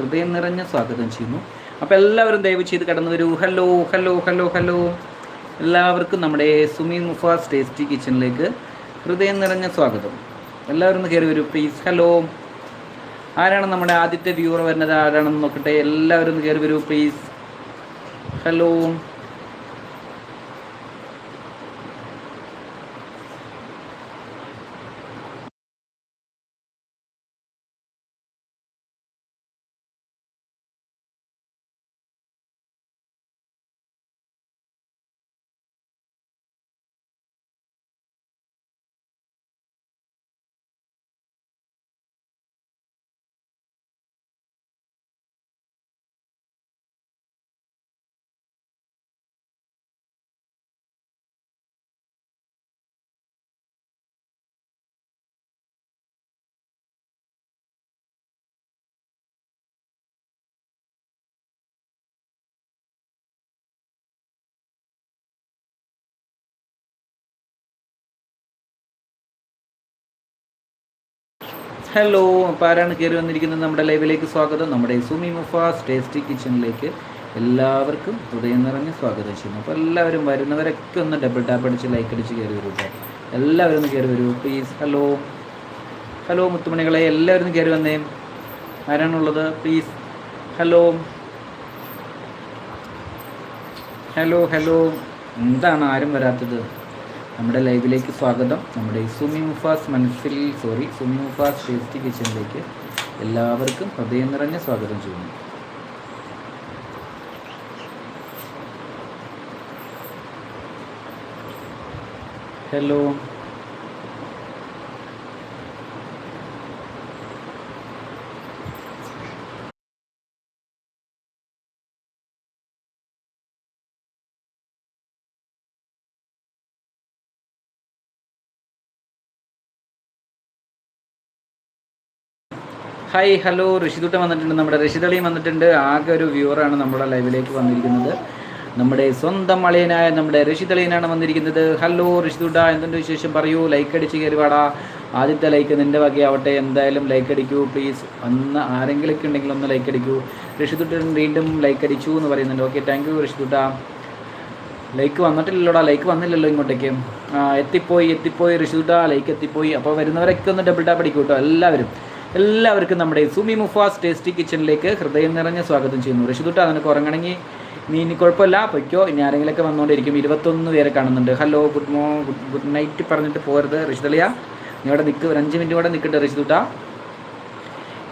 ഹൃദയം നിറഞ്ഞ സ്വാഗതം ചെയ്യുന്നു. അപ്പോൾ എല്ലാവരും ദയവ് ചെയ്ത് കടന്നു വരൂ ഹലോ ഹലോ ഹലോ ഹലോ. എല്ലാവർക്കും നമ്മുടെ സുമി മുഫാസ് ടേസ്റ്റി കിച്ചണിലേക്ക് ഹൃദയം നിറഞ്ഞ സ്വാഗതം. എല്ലാവരും കയറി വരൂ പ്ലീസ് ഹലോ ആരാണ് നമ്മുടെ ആദ്യത്തെ വ്യൂവർ വരുന്നത്? ആരാണെന്ന് നോക്കട്ടെ. എല്ലാവരും കയറി വരൂ പ്ലീസ് ഹലോ ഹലോ അപ്പോൾ കയറി വന്നിരിക്കുന്നത് നമ്മുടെ ലൈവിലേക്ക് സ്വാഗതം. നമ്മുടെ സുമി മുഫാസ് ടേസ്റ്റി കിച്ചണിലേക്ക് എല്ലാവർക്കും ഹൃദയം നിറഞ്ഞ് സ്വാഗതം ചെയ്യുന്നു. അപ്പോൾ എല്ലാവരും വരുന്നവരൊക്കെ ഒന്ന് ഡബിൾ ടാപ്പ് അടിച്ച് ലൈക്ക് അടിച്ച് കയറി വരൂ എല്ലാവരും ഒന്ന് കയറി വരൂ. പ്ലീസ് ഹലോ ഹലോ മുത്തുമണികളെ എല്ലാവരും ഒന്ന് കയറി വന്നേ. ആരാണുള്ളത്? പ്ലീസ് ഹലോ ഹലോ ഹലോ എന്താണ് ആരും വരാത്തത്? നമ്മുടെ ലൈവിലേക്ക് സ്വാഗതം. നമ്മുടെ സുമി മുഫാസ് മനസ്സിൽ സോറി സുമി മുഫാസ് ടേസ്റ്റി കിച്ചണിലേക്ക് എല്ലാവർക്കും ഹൃദയം നിറഞ്ഞ സ്വാഗതം ചെയ്യുന്നു. Hello hi hello. ഋഷിതുട്ട വന്നിട്ടുണ്ട്. നമ്മുടെ ഋഷിതളിയും വന്നിട്ടുണ്ട്. ആകെ ഒരു വ്യൂവറാണ് നമ്മുടെ ലൈവിലേക്ക് വന്നിരിക്കുന്നത്. നമ്മുടെ സ്വന്തം അളിയനായ നമ്മുടെ ഋഷിതളിയനാണ് വന്നിരിക്കുന്നത്. ഹലോ ഋഷിദുട്ട എന്തുണ്ട് വിശേഷം? പറയൂ. ലൈക്ക് അടിച്ച് കയറിപാടാ ആദ്യത്തെ ലൈക്ക് നിന്റെ വകയാവട്ടെ. എന്തായാലും ലൈക്ക് അടിക്കൂ. പ്ലീസ് ഒന്ന് ആരെങ്കിലൊക്കെ ഉണ്ടെങ്കിൽ ഒന്ന് ലൈക്ക് അടിക്കൂ. ഋഷിതുട്ടൻ വീണ്ടും ലൈക്ക് അടിച്ചു എന്ന് പറയുന്നുണ്ട്. ഓക്കെ താങ്ക് യു ഋഷിദുട്ട ലൈക്ക് വന്നിട്ടില്ലല്ലോടാ. ലൈക്ക് വന്നില്ലല്ലോ ഇങ്ങോട്ടേക്ക്. എത്തിപ്പോയി എത്തിപ്പോയി ഋഷിദുട്ട ലൈക്ക് എത്തിപ്പോയി. അപ്പോൾ വരുന്നവരൊക്കെ ഒന്ന് ഡബിൾ ടാപ്പ് അടിക്കൂട്ടോ കേട്ടോ എല്ലാവരും. എല്ലാവർക്കും നമ്മുടെ സുമി മുഫാസ് ടേസ്റ്റി കിച്ചണിലേക്ക് ഹൃദയം നിറഞ്ഞ സ്വാഗതം ചെയ്യുന്നു. ഋഷിതുട്ട നിനക്ക് ഉറങ്ങണമെങ്കിൽ നീ ഇനി കുഴപ്പമില്ല പൊയ്ക്കോ. ഇനി ആരെങ്കിലൊക്കെ വന്നുകൊണ്ടിരിക്കും ഇരുപത്തൊന്ന് പേരെ കാണുന്നുണ്ട്. ഹലോ ഗുഡ് മോ ഗുഡ് നൈറ്റ് പറഞ്ഞിട്ട് പോരുത് ഋഷിതളിയ നീ അവിടെ നിൽക്ക് ഒരു അഞ്ച് മിനിറ്റ് കൂടെ നിൽക്കട്ടെ ഋഷിതുട്ട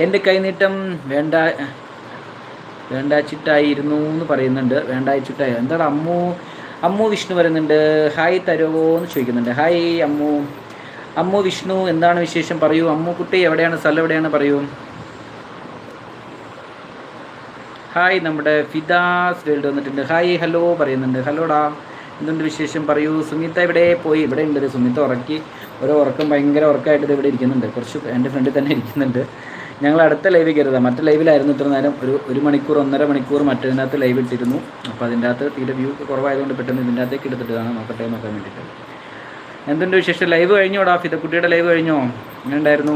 എന്റെ കൈനീട്ടം വേണ്ട വേണ്ടാച്ചിട്ടായിരുന്നു എന്ന് പറയുന്നുണ്ട്. വേണ്ടാച്ചിട്ടായി? എന്താണ് അമ്മു? അമ്മു വിഷ്ണു വരുന്നുണ്ട് ഹായ് തരുമോ എന്ന് ചോദിക്കുന്നുണ്ട്. ഹായ് അമ്മു. അമ്മു വിഷ്ണു എന്താണ് വിശേഷം? പറയൂ. അമ്മു കുട്ടി എവിടെയാണ്? സ്ഥലം എവിടെയാണ്? പറയൂ. ഹായ് നമ്മുടെ ഫിദാസ് വേൾഡ് വന്നിട്ടുണ്ട്. ഹായ് ഹലോ പറയുന്നുണ്ട്. ഹലോടാ എന്തുണ്ട് വിശേഷം? പറയൂ. സുമിത്ത ഇവിടെ പോയി? ഇവിടെ ഉണ്ട് സുമിത ഉറക്കി. ഓരോ ഉറക്കം ഭയങ്കര ഉറക്കമായിട്ട് ഇവിടെ ഇരിക്കുന്നുണ്ട്. കുറച്ച് എന്റെ ഫ്രണ്ടിൽ തന്നെ ഇരിക്കുന്നുണ്ട്. ഞങ്ങൾ അടുത്ത ലൈവ് കയറുക മറ്റേ ലൈവിലായിരുന്നു ഇത്ര നേരം. ഒരു ഒരു മണിക്കൂർ ഒന്നര മണിക്കൂർ മറ്റതിനകത്ത് ലൈവ് ഇട്ടിരുന്നു. അപ്പോൾ അതിന്റെ അകത്ത് തീരെ വ്യൂ കുറവായതുകൊണ്ട് പെട്ടെന്ന് ഇതിന്റെ അകത്തേക്ക് എടുത്തിട്ടതാണ്. നോക്കട്ടെ നോക്കാൻ വേണ്ടിയിട്ട്. എന്തുണ്ട് വിശേഷം? ലൈവ് കഴിഞ്ഞോടാ ഫിതക്കുട്ടിയുടെ ലൈവ് കഴിഞ്ഞോ? എങ്ങനെ ഉണ്ടായിരുന്നു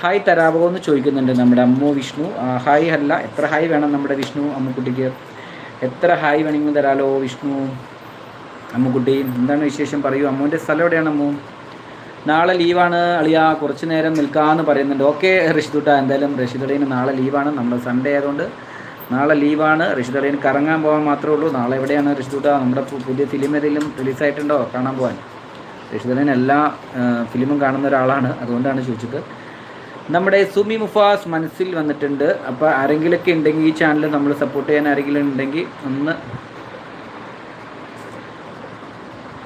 ഹായ് തരാവോ എന്ന് ചോദിക്കുന്നുണ്ട് നമ്മുടെ അമ്മു വിഷ്ണു. ഹായ് അല്ല എത്ര ഹായ് വേണം നമ്മുടെ വിഷ്ണു അമ്മുക്കുട്ടിക്ക്? എത്ര ഹായ് വേണമെങ്കിലും തരാലോ വിഷ്ണു അമ്മുക്കുട്ടി? എന്താണ് വിശേഷം? പറയൂ. അമ്മുവിന്റെ സ്ഥലം എവിടെയാണ് അമ്മു? നാളെ ലീവാണ് അളിയ. കുറച്ച് നേരം നിൽക്കാമെന്ന് പറയുന്നുണ്ട്. ഓക്കെ ഋഷിതുട്ട എന്തായാലും റഷിദുടേന് നാളെ ലീവാണ്. നമ്മൾ സൺഡേ ആയതുകൊണ്ട് നാളെ ലീവാണ്. റഷിദുടേന് കറങ്ങാൻ പോകാൻ മാത്രമേ ഉള്ളൂ. നാളെ എവിടെയാണ് ഋഷിതുട്ട നമ്മുടെ പുതിയ ഫിലിം ഏതെങ്കിലും റിലീസായിട്ടുണ്ടോ? കാണാൻ പോകാൻ ഋഷിതുടൻ എല്ലാ ഫിലിമും കാണുന്ന ഒരാളാണ്. അതുകൊണ്ടാണ് ചോദിച്ചത്. നമ്മുടെ സുമി മുഫാസ് മനസ്സിൽ വന്നിട്ടുണ്ട്. അപ്പോൾ ആരെങ്കിലുമൊക്കെ ഉണ്ടെങ്കിൽ ഈ ചാനൽ നമ്മൾ സപ്പോർട്ട് ചെയ്യാൻ ആരെങ്കിലും ഉണ്ടെങ്കിൽ ഒന്ന്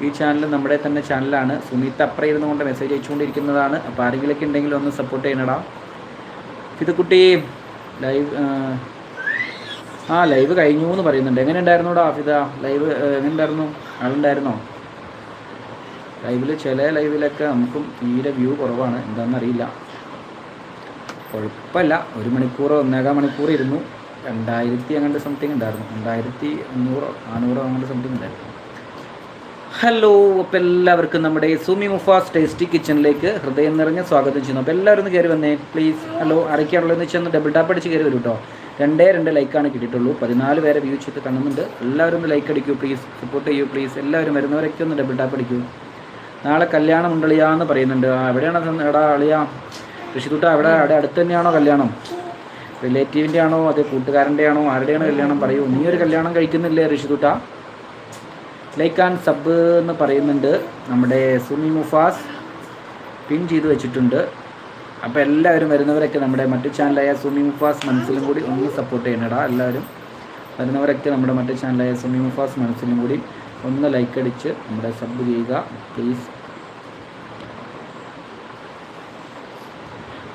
ഈ ചാനൽ നമ്മുടെ തന്നെ ചാനലാണ് സുമീത്ത് ഇരുന്നു കൊണ്ട് മെസ്സേജ് അയച്ചുകൊണ്ടിരിക്കുന്നതാണ്. അപ്പോൾ ആരെങ്കിലുമൊക്കെ ഉണ്ടെങ്കിൽ ഒന്ന് സപ്പോർട്ട് ചെയ്യണടാ. ഫിതുക്കുട്ടി ലൈവ് ആ ലൈവ് കഴിഞ്ഞു എന്ന് പറയുന്നുണ്ട്. എങ്ങനെ ഉണ്ടായിരുന്നുടാ ഫിത ലൈവ് എങ്ങനെ ഉണ്ടായിരുന്നു? ആളുണ്ടായിരുന്നോ? ലൈവിൽ ചില ലൈവിലൊക്കെ നമുക്കും തീരെ വ്യൂ കുറവാണ്. എന്താണെന്നറിയില്ല കുഴപ്പമില്ല ഒരു മണിക്കൂറോ ഒന്നേകാൽ മണിക്കൂർ ഇരുന്നു. രണ്ടായിരത്തി അങ്ങോട്ട് സംതിങ് ഉണ്ടായിരുന്നു. രണ്ടായിരത്തി അഞ്ഞൂറോ നാനൂറോ അങ്ങോട്ട് സംതിങ് ഉണ്ടായിരുന്നു. ഹലോ അപ്പോൾ എല്ലാവർക്കും നമ്മുടെ സുമി മുഫാസ് ടേസ്റ്റി കിച്ചണിലേക്ക് ഹൃദയം നിറഞ്ഞ സ്വാഗതം ചെയ്യുന്നു. അപ്പോൾ എല്ലാവരും ഒന്ന് കയറി വന്നേ. പ്ലീസ് ഹലോ ആരൊക്കെയാണുള്ളതെന്ന് വെച്ചാൽ ഒന്ന് ഡബിൾ ടാപ്പ് അടിച്ച് കയറി വരും കേട്ടോ രണ്ടേ രണ്ട് ലൈക്കാണ് കിട്ടിയിട്ടുള്ളൂ. പതിനാല് പേരെ വ്യൂ ചെയ്ത് കാണുന്നുണ്ട്. എല്ലാവരും ഒന്ന് ലൈക്ക് അടിക്കൂ പ്ലീസ് സപ്പോർട്ട് ചെയ്യൂ പ്ലീസ് എല്ലാവരും വരുന്നവരൊക്കെ ഒന്ന് ഡബിൾ ടാപ്പ് അടിക്കൂ. നാളെ കല്യാണം ഉണ്ടളിയാന്ന് പറയുന്നുണ്ട്. ആ എവിടെയാണ് എടാ അളിയാ. ഋഷിതുട്ട അവിടെ അവിടെ അടുത്ത് തന്നെയാണോ കല്യാണം? റിലേറ്റീവിന്റെ ആണോ അതെ കൂട്ടുകാരന്റെ ആണോ ആരുടെയാണ് കല്യാണം? പറയൂ. നീ ഒരു കല്യാണം കഴിക്കുന്നില്ലേ ഋഷിതുട്ട? ലൈക്ക് ആൻഡ് സബ് എന്ന് പറയുന്നുണ്ട് നമ്മുടെ സുമി മുഫാസ്. പിൻ ചെയ്ത് വെച്ചിട്ടുണ്ട്. അപ്പോൾ എല്ലാവരും വരുന്നവരൊക്കെ നമ്മുടെ മറ്റു ചാനലായ സുമി മുഫാസ് മനസ്സിലും കൂടി ഒന്ന് സപ്പോർട്ട് ചെയ്യണടാ എല്ലാവരും. വരുന്നവരൊക്കെ നമ്മുടെ മറ്റു ചാനലായ സുമി മുഫാസ് മനസ്സിലും കൂടി ഒന്ന് ലൈക്ക് അടിച്ച് നമ്മുടെ സബ് ചെയ്യുക പ്ലീസ്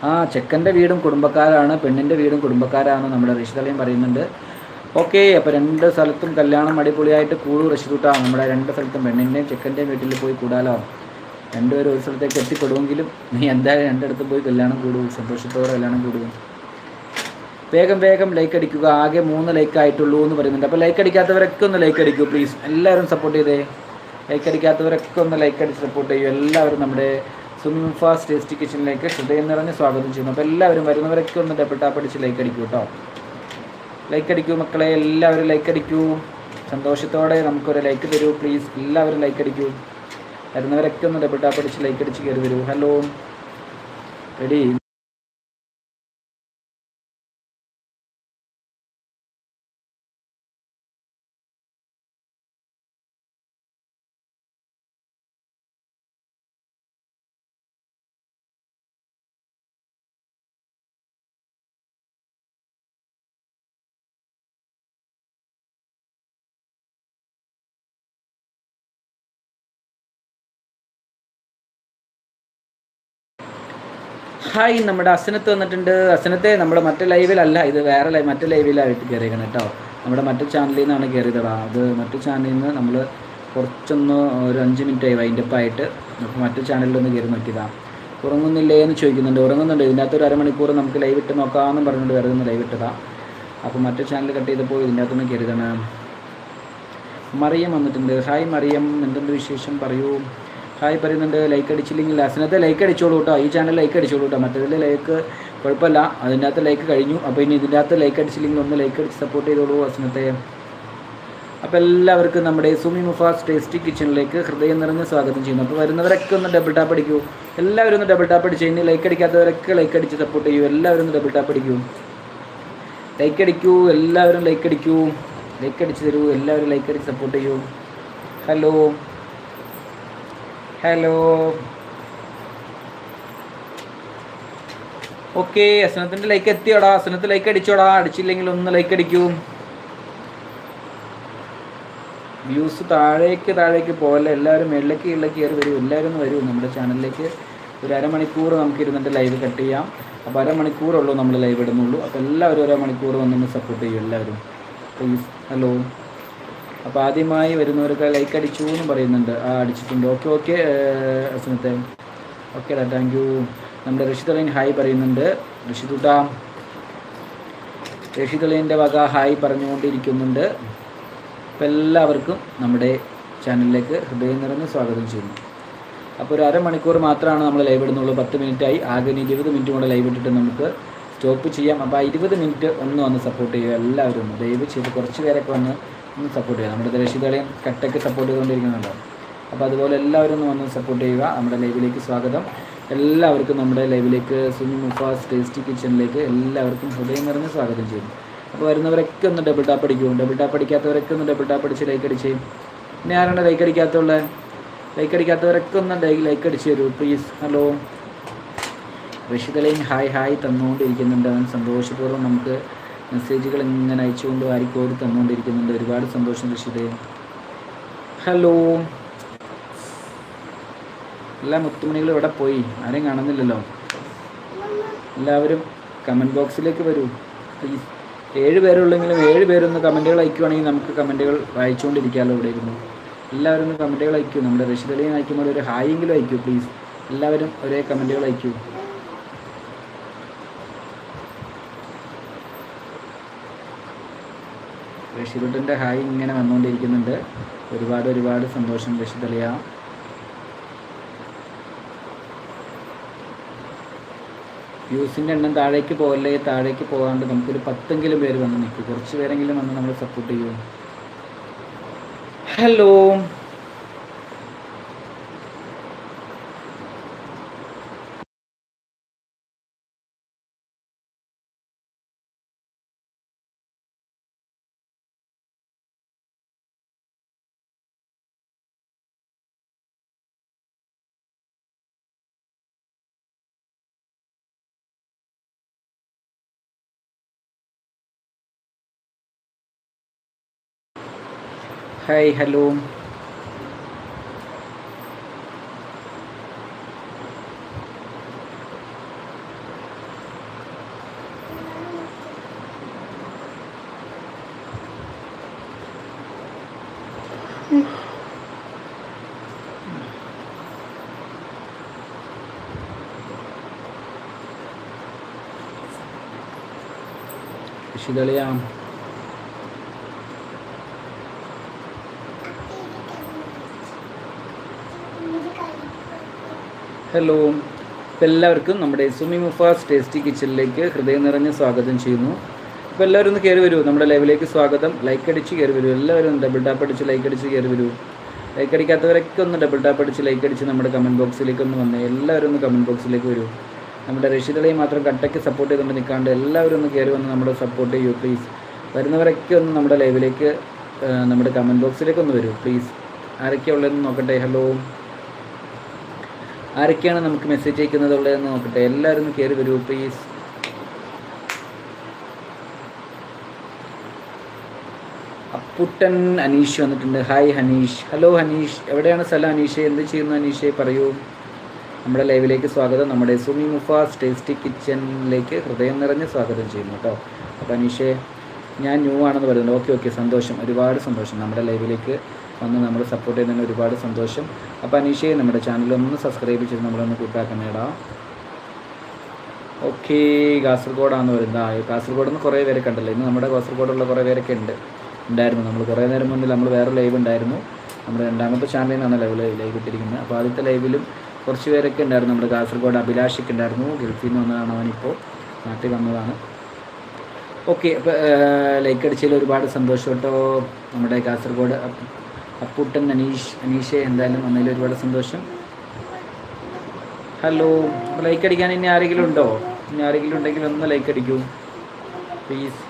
ആ ചെക്കന്റെ വീടും കുടുംബക്കാരാണ് പെണ്ണിന്റെ വീടും കുടുംബക്കാരാണ് നമ്മുടെ ഋഷിതലയും പറയുന്നുണ്ട്. ഓക്കെ അപ്പോൾ രണ്ട് സ്ഥലത്തും കല്യാണം അടിപൊളിയായിട്ട് കൂടു റഷിദൂട്ടാ. നമ്മുടെ രണ്ട് സ്ഥലത്തും പെണ്ണിന്റെയും ചെക്കന്റെയും വീട്ടിൽ പോയി കൂടാലോ? രണ്ടുപേരും ഒരു സ്ഥലത്തേക്ക് എത്തിപ്പെടുമെങ്കിലും നീ എന്തായാലും രണ്ടിടത്ത് പോയി കല്യാണം കൂടും സന്തോഷത്തോടെ കല്യാണം കൂടും. വേഗം വേഗം ലൈക്ക് അടിക്കുക. ആകെ മൂന്ന് ലൈക്ക് ആയിട്ടുള്ളൂ എന്ന് പറയുന്നുണ്ട്. അപ്പോൾ ലൈക്ക് അടിക്കാത്തവരൊക്കെ ഒന്ന് ലൈക്ക് അടിക്കൂ പ്ലീസ് എല്ലാവരും സപ്പോർട്ട് ചെയ്തേ. ലൈക്ക് അടിക്കാത്തവരൊക്കെ ഒന്ന് ലൈക്ക് അടിച്ച് സപ്പോർട്ട് ചെയ്യൂ. എല്ലാവരും നമ്മുടെ സ്വിമ്മിംഗ് ഫാസ്റ്റ് ടേസ്റ്റി കിച്ചണിലേക്ക് ഹൃദയം നിറഞ്ഞ് സ്വാഗതം ചെയ്യുന്നു. അപ്പോൾ എല്ലാവരും വരുന്നവരൊക്കെ ഒന്ന് ഡബിൾ ടാപ്പ് ലൈക്ക് അടിക്കൂ കേട്ടോ ലൈക്ക് അടിക്കൂ മക്കളെ. എല്ലാവരും ലൈക്ക് അടിക്കൂ. സന്തോഷത്തോടെ നമുക്കൊരു ലൈക്ക് തരൂ പ്ലീസ് എല്ലാവരും ലൈക്ക് അടിക്കൂ. വരുന്നവരൊക്കെ ഒന്ന് ഡബിൾ ടാപ്പ് ലൈക്ക് അടിച്ച് കയറി വരൂ. ഹലോ റെഡി ഹായ് നമ്മുടെ അസനത്ത് വന്നിട്ടുണ്ട്. അസനത്തെ നമ്മുടെ മറ്റേ ലൈവിലല്ല ഇത് വേറെ ലൈവ് മറ്റേ ലൈവിലായിട്ട് കയറിയേക്കണം കേട്ടോ നമ്മുടെ മറ്റു ചാനലിൽ നിന്നാണ് കയറിയതടാ അത് മറ്റു ചാനലിൽ നിന്ന് നമ്മൾ കുറച്ചൊന്ന് ഒരു അഞ്ച് മിനിറ്റ് ആയി വൈൻഡപ്പ് ആയിട്ട് നമുക്ക് മറ്റു ചാനലിലൊന്ന് കയറി നോക്കിയതാണ് ഉറങ്ങുന്നില്ലേ എന്ന് ചോദിക്കുന്നുണ്ട്. ഉറങ്ങുന്നുണ്ട്. ഇതിന്റെ അകത്ത് ഒരു അരമണിക്കൂർ നമുക്ക് ലൈവ് ഇട്ട് നോക്കാമെന്നും പറഞ്ഞുകൊണ്ട് വേറെ ഒന്ന് ലൈവ് ഇട്ടതാണ് അപ്പോൾ മറ്റു ചാനൽ കട്ട് ചെയ്തപ്പോൾ ഇതിന്റെ അകത്തൊന്ന് കയറിയതാണ് മറിയം വന്നിട്ടുണ്ട്. ഹായ് മറിയം. എന്തുണ്ട് വിശേഷം? പറയൂ. ഹായ് പറയുന്നുണ്ട്. ലൈക്ക് അടിച്ചില്ലെങ്കിൽ ലാസ്റ്റിനകത്ത് ലൈക്ക് അടിച്ചോളൂ കേട്ടോ ഈ ചാനൽ ലൈക്ക് അടിച്ചോളൂ കേട്ടോ മറ്റേതിൽ ലൈക്ക് കുഴപ്പമില്ല. അതിന്റെ അകത്ത് ലൈക്ക് കഴിഞ്ഞു. അപ്പോൾ ഇനി ഇതിന്റെ അകത്ത് ലൈക്ക് അടിച്ചില്ലെങ്കിൽ ഒന്ന് ലൈക്ക് അടിച്ച് സപ്പോർട്ട് ചെയ്തോളൂ അസിനത്തെ അപ്പോൾ എല്ലാവർക്കും നമ്മുടെ സുമി മുഫാസ് ടേസ്റ്റി കിച്ചണിലേക്ക് ഹൃദയം നിറഞ്ഞ സ്വാഗതം ചെയ്യുന്നു. അപ്പോൾ വരുന്നവരൊക്കെ ഒന്ന് ഡബിൾ ടാപ്പ് അടിക്കൂ. എല്ലാവരും ഒന്ന് ഡബിൾ ടാപ്പ് അടിച്ച് ഇനി ലൈക്ക് അടിക്കാത്തവരൊക്കെ ലൈക്ക് അടിച്ച് സപ്പോർട്ട് ചെയ്യൂ. എല്ലാവരും ഒന്ന് ഡബിൾ ടാപ്പ് അടിക്കൂ. ലൈക്ക് അടിക്കൂ. എല്ലാവരും ലൈക്ക് അടിക്കൂ. ലൈക്ക് അടിച്ച് തരൂ. എല്ലാവരും ലൈക്ക് അടിച്ച് സപ്പോർട്ട് ചെയ്യൂ. ഹലോ. ഹലോ ഓക്കെ അസനത്തിന്റെ ലൈക്ക് എത്തിയോടാ? അസനത്ത് ലൈക്ക് അടിച്ചോടാ? അടിച്ചില്ലെങ്കിൽ ഒന്ന് ലൈക്ക് അടിക്കൂ. വ്യൂസ് താഴേക്ക് താഴേക്ക് പോകല്ല എല്ലാവരും മേളിലേക്ക് കീഴിലേക്ക് കയറി വരും. എല്ലാവരും ഒന്ന് വരൂ. നമ്മുടെ ചാനലിലേക്ക് ഒരു അരമണിക്കൂർ നമുക്ക് ഇരുന്നിട്ട് ലൈവ് കട്ട് ചെയ്യാം. അപ്പോൾ അരമണിക്കൂറുള്ളൂ നമ്മൾ ലൈവ് ഇടുന്നുള്ളൂ. അപ്പോൾ എല്ലാവരും ഒരു മണിക്കൂർ വന്നൊന്ന് സപ്പോർട്ട് ചെയ്യും എല്ലാവരും. പ്ലീസ് ഹലോ അപ്പോൾ ആദ്യമായി വരുന്നവർക്ക് ലൈക്ക് അടിച്ചു എന്ന് പറയുന്നുണ്ട്. ആ അടിച്ചിട്ടുണ്ട്. ഓക്കെ ഓക്കെ അസനത്തെ. ഓക്കെ ഡാ താങ്ക് യു നമ്മുടെ ഋഷിതലൈൻ ഹായ് പറയുന്നുണ്ട്. ഋഷിതുട്ട അലീന്റെ വക ഹായ് പറഞ്ഞുകൊണ്ടിരിക്കുന്നുണ്ട്. അപ്പോൾ എല്ലാവർക്കും നമ്മുടെ ചാനലിലേക്ക് ഹൃദയം നിറഞ്ഞ് സ്വാഗതം ചെയ്യുന്നു. അപ്പോൾ ഒരു അരമണിക്കൂർ മാത്രമാണ് നമ്മൾ ലൈവ് ഇടുന്നുള്ളൂ. പത്ത് മിനിറ്റായി ആകെ ഇനി ഇരുപത് മിനിറ്റ് കൂടെ ലൈവ് ഇട്ടിട്ട് നമുക്ക് സ്റ്റോപ്പ് ചെയ്യാം. അപ്പോൾ ആ ഇരുപത് മിനിറ്റ് ഒന്ന് വന്ന് സപ്പോർട്ട് ചെയ്യുക. എല്ലാവരും ദയവ് ചെയ്ത് കുറച്ച് പേരൊക്കെ വന്ന് സപ്പോർട്ട് ചെയ്യുക. നമ്മുടെ രക്ഷിതാളെയും കട്ടയ്ക്ക് സപ്പോർട്ട് ചെയ്തുകൊണ്ടിരിക്കുന്നുണ്ടോ. അപ്പോൾ അതുപോലെ എല്ലാവരും ഒന്ന് വന്ന് സപ്പോർട്ട് ചെയ്യുക. നമ്മുടെ ലൈവിലേക്ക് സ്വാഗതം. എല്ലാവർക്കും നമ്മുടെ ലൈവിലേക്ക് സുനി മുഫാസ് ടേസ്റ്റി കിച്ചണിലേക്ക് എല്ലാവർക്കും ഹൃദയം നിറഞ്ഞ് സ്വാഗതം ചെയ്യും അപ്പോൾ വരുന്നവരൊക്കെ ഒന്ന് ഡബിൾ ടാപ്പ് അടിക്കും. ഡബിൾ ടാപ്പ് അടിക്കാത്തവരൊക്കെ ഒന്ന് ഡബിൾ ടാപ്പ് അടിച്ച് ലൈക്ക് അടിച്ച്. പിന്നെ ആരാണ് ലൈക്ക് അടിക്കാത്തുള്ള? ലൈക്ക് അടിക്കാത്തവരൊക്കെ ഒന്ന് ലൈക്ക് അടിച്ച് തരൂ പ്ലീസ് ഹലോ റഷിദലയും ഹായ് ഹായ് തന്നുകൊണ്ടിരിക്കുന്നുണ്ട്. അവൻ സന്തോഷപൂർവം നമുക്ക് മെസ്സേജുകൾ ഇങ്ങനെ അയച്ചുകൊണ്ട് വാരിക്കോരി തന്നുകൊണ്ടിരിക്കുന്നുണ്ട്. ഒരുപാട് സന്തോഷം റഷിദേ. ഹലോ എല്ലാ മുത്തുമണികളും ഇവിടെ പോയി. ആരെയും കാണുന്നില്ലല്ലോ? എല്ലാവരും കമന്റ് ബോക്സിലേക്ക് വരൂ. പ്ലീസ് ഏഴ് പേരുള്ളെങ്കിലും ഏഴ് പേരൊന്ന് കമന്റുകൾ അയക്കുവാണെങ്കിൽ നമുക്ക് കമന്റുകൾ വായിച്ചുകൊണ്ടിരിക്കാമല്ലോ ഇവിടെ ഇരുന്നു. എല്ലാവരും ഒന്ന് കമന്റുകൾ അയക്കൂ. നമ്മുടെ റഷിദലയും അയക്കുമ്പോൾ ഒരു ഹായെങ്കിലും അയക്കൂ പ്ലീസ് എല്ലാവരും ഒരേ കമന്റുകൾ അയക്കൂ. റഷീദുട്ടിന്റെ ഹായ് ഇങ്ങനെ വന്നുകൊണ്ടിരിക്കുന്നുണ്ട്. ഒരുപാട് ഒരുപാട് സന്തോഷം ബഷീദലിയ വ്യൂസിന്റെ എണ്ണം താഴേക്ക് പോകല്ലേ? താഴേക്ക് പോകാണ്ട് നമുക്കൊരു പത്തെങ്കിലും പേര് വന്ന് നിൽക്കും. കുറച്ച് പേരെങ്കിലും വന്ന് നമ്മൾ സപ്പോർട്ട് ചെയ്യൂ. ഹലോ ഹായ് ഹലോ ശിതളിയാം ഹലോ. എല്ലാവർക്കും നമ്മുടെ സുമി മുഫാസ് ടേസ്റ്റി കിച്ചണിലേക്ക് ഹൃദയം നിറഞ്ഞ സ്വാഗതം ചെയ്യുന്നു. അപ്പോൾ എല്ലാവരും ഒന്ന് കയറി വരൂ. നമ്മുടെ ലൈവിലേക്ക് സ്വാഗതം. ലൈക്ക് അടിച്ച് കയറി വരൂ. എല്ലാവരും ഡബിൾ ടാപ്പ് അടിച്ച് ലൈക്ക് അടിച്ച് കയറി വരൂ. ലൈക്ക് അടിക്കാത്തവരൊക്കെ ഒന്ന് ഡബിൾ ടാപ്പ് അടിച്ച് ലൈക്ക് അടിച്ച് നമ്മുടെ കമന്റ് ബോക്സിലേക്ക് ഒന്ന് വന്നേ. എല്ലാവരും ഒന്ന് കമന്റ് ബോക്സിലേക്ക് വരൂ. നമ്മുടെ രക്ഷിതളെയും മാത്രം കട്ടയ്ക്ക് സപ്പോർട്ട് ചെയ്തുകൊണ്ട് നിൽക്കാണ്ട് എല്ലാവരും ഒന്ന് കയറി വന്ന് നമ്മുടെ സപ്പോർട്ട് ചെയ്യൂ പ്ലീസ് വരുന്നവരൊക്കെ ഒന്ന് നമ്മുടെ ലൈവിലേക്ക് നമ്മുടെ കമന്റ് ബോക്സിലേക്ക് ഒന്ന് വരൂ പ്ലീസ് ആരൊക്കെയാണ് ഉള്ളതെന്ന് നോക്കട്ടെ. ഹലോ. ആരൊക്കെയാണ് നമുക്ക് മെസ്സേജ് അയക്കുന്നത് ഉള്ളതെന്ന് നോക്കട്ടെ. എല്ലാവരും കയറി വരൂ പ്ലീസ് അപ്പുട്ടൻ അനീഷ് വന്നിട്ടുണ്ട്. ഹായ് ഹനീഷ് ഹലോ ഹനീഷ് എവിടെയാണ് സ്ഥലം അനീഷ്? എന്ത് ചെയ്യുന്നു അനീഷെ? പറയൂ. നമ്മുടെ ലൈവിലേക്ക് സ്വാഗതം. നമ്മുടെ സുമി മുഫാസ് ടേസ്റ്റി കിച്ചണിലേക്ക് ഹൃദയം നിറഞ്ഞ് സ്വാഗതം ചെയ്യുന്നു കേട്ടോ. അപ്പോൾ അനീഷെ ഞാൻ ന്യൂ ആണെന്ന് പറയുന്നത് ഓക്കെ ഓക്കെ. സന്തോഷം. ഒരുപാട് സന്തോഷം. നമ്മുടെ ലൈവിലേക്ക് വന്ന് നമ്മൾ സപ്പോർട്ട് ചെയ്യുന്നതിന് ഒരുപാട് സന്തോഷം. അപ്പോൾ അനീഷെ നമ്മുടെ ചാനൽ ഒന്ന് സബ്സ്ക്രൈബ് ചെയ്ത് നമ്മളൊന്ന് കൂട്ടാക്കണേടാ. ഓക്കെ കാസർഗോഡാന്ന് പറയുന്നത് ആ കാസർഗോഡ് നിന്ന് കുറേ പേരെ കണ്ടല്ലോ. ഇന്ന് നമ്മുടെ കാസർഗോഡുള്ള കുറേ പേരൊക്കെ ഉണ്ട്. ഉണ്ടായിരുന്നു. നമ്മൾ കുറേ നേരം മുന്നിൽ നമ്മൾ വേറെ ലൈവ് ഉണ്ടായിരുന്നു. നമ്മുടെ രണ്ടാമത്തെ ചാനലിൽ നിന്നാണ് ലൈവ് ലൈവ് ഇട്ടിരിക്കുന്നത്. അപ്പോൾ ആദ്യത്തെ ലൈവിലും കുറച്ച് പേരൊക്കെ ഉണ്ടായിരുന്നു. നമ്മുടെ കാസർഗോഡ് അഭിലാഷൊക്കെ ഉണ്ടായിരുന്നു. ഗൾഫിൽ നിന്ന് വന്നതാണ് അവനിപ്പോൾ നാട്ടിൽ വന്നതാണ്. ഓക്കെ അപ്പോൾ ലൈക്ക് അടിച്ചതിൽ ഒരുപാട് സന്തോഷം കേട്ടോ നമ്മുടെ കാസർഗോഡ് അപ്പൂട്ടൻ അനീഷ് അനീഷെ എന്തായാലും വന്നതിൽ ഒരുപാട് സന്തോഷം. ഹലോ ലൈക്ക് അടിക്കാൻ ഇനി ആരെങ്കിലും ഉണ്ടോ? ഇനി ആരെങ്കിലും ഉണ്ടെങ്കിൽ ഒന്ന് ലൈക്ക് അടിക്കൂ. പ്ലീസ്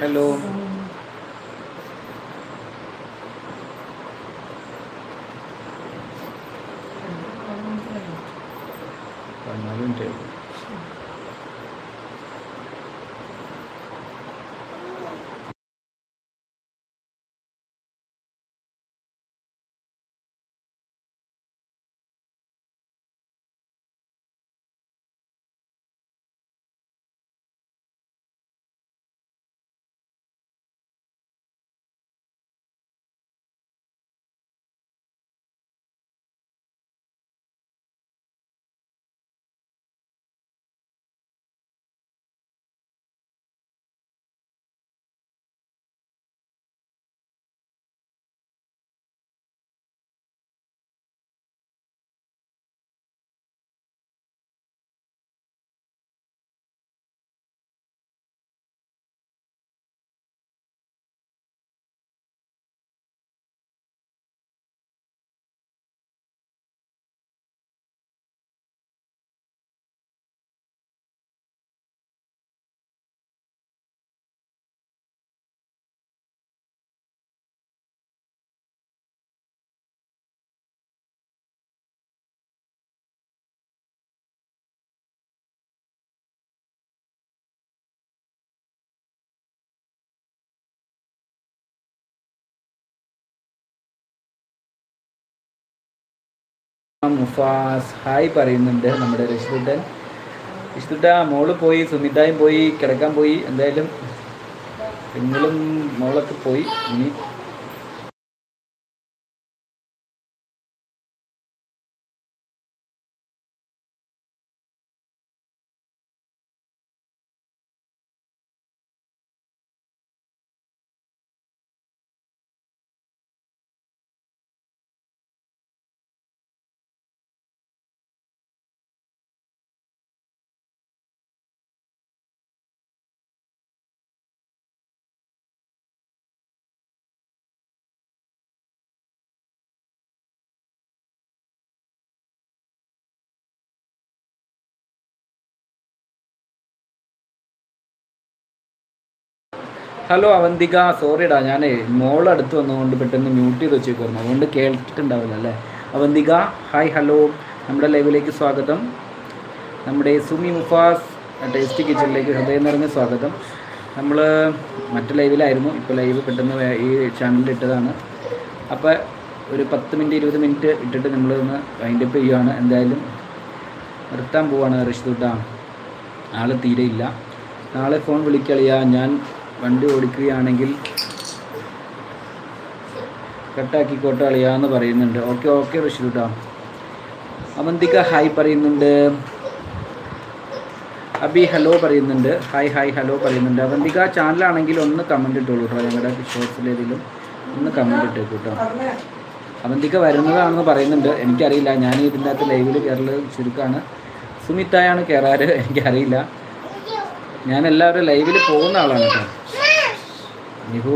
ഹലോ പതിനാല് മിനിറ്റ് മുഫാസ് ഹായ് പറയുന്നുണ്ട് നമ്മുടെ രക്ഷിതുട്ടൻ ഇഷ്ടുട്ട മോൾ പോയി സുമിതായും പോയി കിടക്കാൻ പോയി എന്തായാലും നിങ്ങളും മോളൊക്കെ പോയി. ഇനി ഹലോ അവന്തിക. സോറിടാ ഞാനേ മോളടുത്ത് വന്നതുകൊണ്ട് പെട്ടെന്ന് മ്യൂട്ട് ചെയ്ത് വെച്ചേക്കുമായിരുന്നു അതുകൊണ്ട് കേട്ടിട്ടുണ്ടാവില്ല അല്ലേ? അവന്തിക ഹായ് ഹലോ നമ്മുടെ ലൈവിലേക്ക് സ്വാഗതം. നമ്മുടെ സുമി മുഫാസ് ടേസ്റ്റി കിച്ചണിലേക്ക് ഹൃദയം നിറഞ്ഞ സ്വാഗതം. നമ്മൾ മറ്റു ലൈവിലായിരുന്നു ഇപ്പോൾ ലൈവ് പെട്ടെന്ന് ഈ ചാനലിൽ ഇട്ടതാണ്. അപ്പോൾ ഒരു പത്ത് മിനിറ്റ് ഇരുപത് മിനിറ്റ് ഇട്ടിട്ട് നമ്മൾ ഒന്ന് വൈൻഡപ്പ് ചെയ്യുകയാണ് എന്തായാലും നിർത്താൻ പോവാണ് റഷിദുട്ട. ആൾ തീരെ ഇല്ല. നാളെ ഫോൺ വിളിക്കളിയാ. ഞാൻ വണ്ടി ഓടിക്കുകയാണെങ്കിൽ കട്ടാക്കിക്കോട്ടെ അളിയാന്ന് പറയുന്നുണ്ട്. ഓക്കെ ഓക്കെ റഷിദുട്ട അവന്തിക ഹായ് പറയുന്നുണ്ട്. അബി ഹലോ പറയുന്നുണ്ട്. ഹായ് ഹായ് ഹലോ പറയുന്നുണ്ട്. അവന്തിക ചാനലാണെങ്കിൽ ഒന്ന് കമന്റ് ഇട്ടോളൂ കേട്ടോ ഞങ്ങളുടെ ഷോർട്സിലേതിലും ഒന്ന് കമന്റ് ഇട്ടേക്കൂ കേട്ടോ അവന്തിക വരുന്നതാണെന്ന് പറയുന്നുണ്ട്. എനിക്കറിയില്ല. ഞാൻ ഇതിന്റെ അകത്ത് ലൈവിൽ കയറൽ ചുരുക്കമാണ് സുമിത്തായാണ് കയറാറ് എനിക്കറിയില്ല. ഞാൻ എല്ലാവരും ലൈവിൽ പോകുന്ന ആളാണ് കേട്ടോ నీకు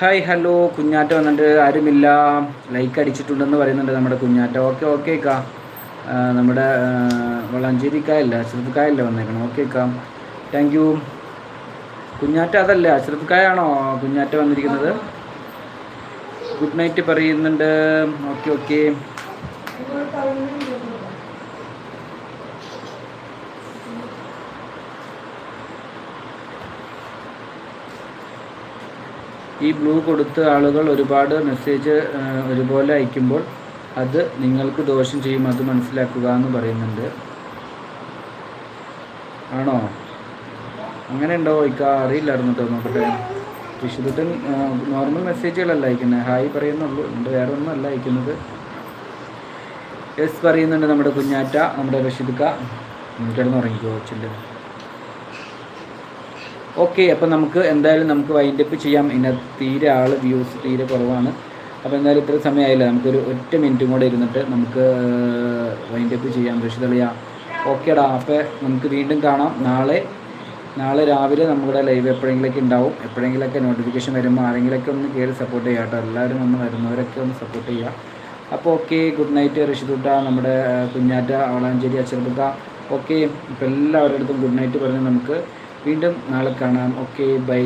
ഹായ് ഹലോ കുഞ്ഞാറ്റ വന്നിട്ട് ആരുമില്ല. ലൈക്ക് അടിച്ചിട്ടുണ്ടെന്ന് പറയുന്നുണ്ട് നമ്മുടെ കുഞ്ഞാറ്റ. ഓക്കെ ഓക്കെ കാ നമ്മുടെ വളഞ്ചേരിക്കായല്ല അശ്രദ്ധിക്കായല്ല വന്നേക്കണം. ഓക്കെ കാ താങ്ക് യു കുഞ്ഞാറ്റ അതല്ല അശ്രഫ്ക്കായാണോ കുഞ്ഞാറ്റ വന്നിരിക്കുന്നത്? ഗുഡ് നൈറ്റ് പറയുന്നുണ്ട്. ഓക്കെ ഓക്കെ ഈ ബ്ലൂ കൊടുത്ത ആളുകൾ ഒരുപാട് മെസ്സേജ് ഒരുപോലെ അയക്കുമ്പോൾ അത് നിങ്ങൾക്ക് ദോഷം ചെയ്യും അത് മനസ്സിലാക്കുക എന്ന് പറയുന്നുണ്ട്. ആണോ? അങ്ങനെ ഉണ്ടോ ഇക്ക അറിയില്ലായിരുന്നു കേട്ടോ നോക്കട്ടെ. വിശുദ്ധൻ നോർമൽ മെസ്സേജുകളല്ല അയക്കുന്നത് ഹായ് പറയുന്നുള്ളൂ ഉണ്ട് വേറെ ഒന്നും അല്ല അയക്കുന്നത്. യെസ് പറയുന്നുണ്ട് നമ്മുടെ കുഞ്ഞാറ്റ നമ്മുടെ റഷീദ്ക്ക കിടന്ന് ഉറങ്ങിക്കോ ചില്ല ഓക്കെ അപ്പം നമുക്ക് എന്തായാലും നമുക്ക് വൈൻഡപ്പ് ചെയ്യാം. ഇതിനകത്ത് തീരെ ആൾ വ്യൂസ് തീരെ കുറവാണ്. അപ്പോൾ എന്തായാലും ഇത്ര സമയമായില്ല? നമുക്കൊരു ഒറ്റ മിനിറ്റും കൂടെ ഇരുന്നിട്ട് നമുക്ക് വൈൻഡപ്പ് ചെയ്യാം. റഷിദളിയ ഓക്കേടാ അപ്പോൾ നമുക്ക് വീണ്ടും കാണാം. നാളെ നാളെ രാവിലെ നമ്മുടെ ലൈവ് എപ്പോഴെങ്കിലൊക്കെ ഉണ്ടാവും. എപ്പോഴെങ്കിലൊക്കെ നോട്ടിഫിക്കേഷൻ വരുമ്പോൾ ആരെങ്കിലൊക്കെ ഒന്ന് കയറി സപ്പോർട്ട് ചെയ്യാം കേട്ടോ. എല്ലാവരും ഒന്ന് വരുന്നവരൊക്കെ ഒന്ന് സപ്പോർട്ട് ചെയ്യുക അപ്പോൾ ഓക്കെ ഗുഡ് നൈറ്റ് ഋഷിതുട്ട നമ്മുടെ കുഞ്ഞാറ്റ അവളാഞ്ചേരി അച്ചർബുക്ക ഓക്കെ ഇപ്പോൾ എല്ലാവരുടെ അടുത്തും ഗുഡ് നൈറ്റ് പറഞ്ഞ് നമുക്ക് വീണ്ടും നാളെ കാണാം. Okay bye